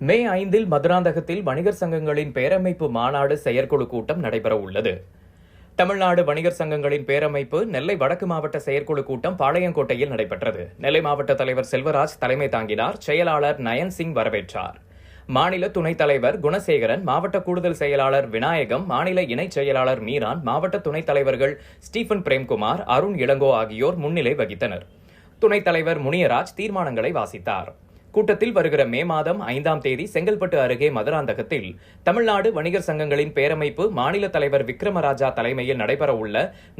மே ஐந்தில் மதுராந்தகத்தில் வணிகர் சங்கங்களின் பேரமைப்பு மாநாடு செயற்குழு கூட்டம் நடைபெற உள்ளது. தமிழ்நாடு வணிகர் சங்கங்களின் பேரமைப்பு நெல்லை வடக்கு மாவட்ட செயற்குழு கூட்டம் பாளையங்கோட்டையில் நடைபெற்றது. நெல்லை மாவட்ட தலைவர் செல்வராஜ் தலைமை தாங்கினார். செயலாளர் நயன் சிங் வரவேற்றார். மாநில துணைத் தலைவர் குணசேகரன் மாவட்ட கூடுதல் செயலாளர் விநாயகம் மாநில இணைச் செயலாளர் மீரான் மாவட்ட துணைத் தலைவர்கள் ஸ்டீபன் பிரேம்குமார் அருண் இளங்கோ ஆகியோர் முன்னிலை வகித்தனர். துணைத் தலைவர் முனியராஜ் தீர்மானங்களை வாசித்தார். கூட்டத்தில் வருகிற மே மாதம் ஐந்தாம் தேதி செங்கல்பட்டு அருகே மதுராந்தகத்தில் தமிழ்நாடு வணிகர் சங்கங்களின் பேரமைப்பு மாநில தலைவர் விக்ரமராஜா தலைமையில் நடைபெறவுள்ள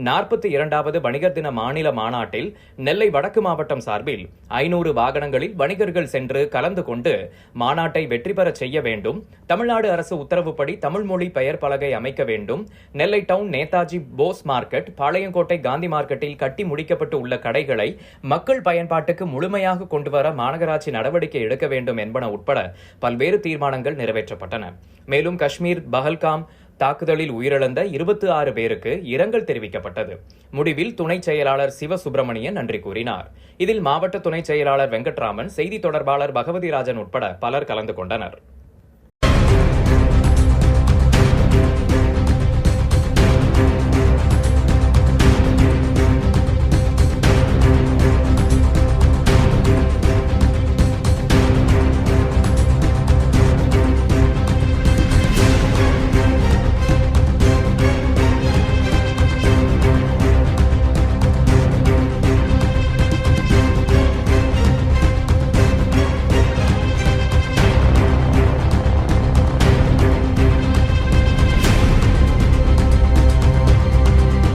நாற்பத்தி இரண்டாவது வணிகர் தின மாநில மாநாட்டில் நெல்லை வடக்கு மாவட்டம் சார்பில் ஐநூறு வாகனங்களில் வணிகர்கள் சென்று கலந்து கொண்டு மாநாட்டை வெற்றி பெறச் செய்ய வேண்டும். தமிழ்நாடு அரசு உத்தரவுப்படி தமிழ் மொழி பெயர் பலகை அமைக்க வேண்டும். நெல்லை டவுன் நேதாஜி போஸ் மார்க்கெட் பாளையங்கோட்டை காந்தி மார்க்கெட்டில் கட்டி முடிக்கப்பட்டு உள்ள கடைகளை மக்கள் பயன்பாட்டுக்கு முழுமையாக கொண்டுவர மாநகராட்சி நடவடிக்கை எடுக்க வேண்டும் என்பன உட்பட பல்வேறு தீர்மானங்கள் நிறைவேற்றப்பட்டன. மேலும் காஷ்மீர் பஹல்காம் தாக்குதலில் உயிரிழந்த இருபத்தி ஆறு பேருக்கு இரங்கல் தெரிவிக்கப்பட்டது. முடிவில் துணை செயலாளர் சிவ சுப்பிரமணியன் நன்றி கூறினார். இதில் மாவட்ட துணை செயலாளர் வெங்கட்ராமன் செய்தி தொடர்பாளர் பகவதிராஜன் உட்பட பலர் கலந்து கொண்டனர்.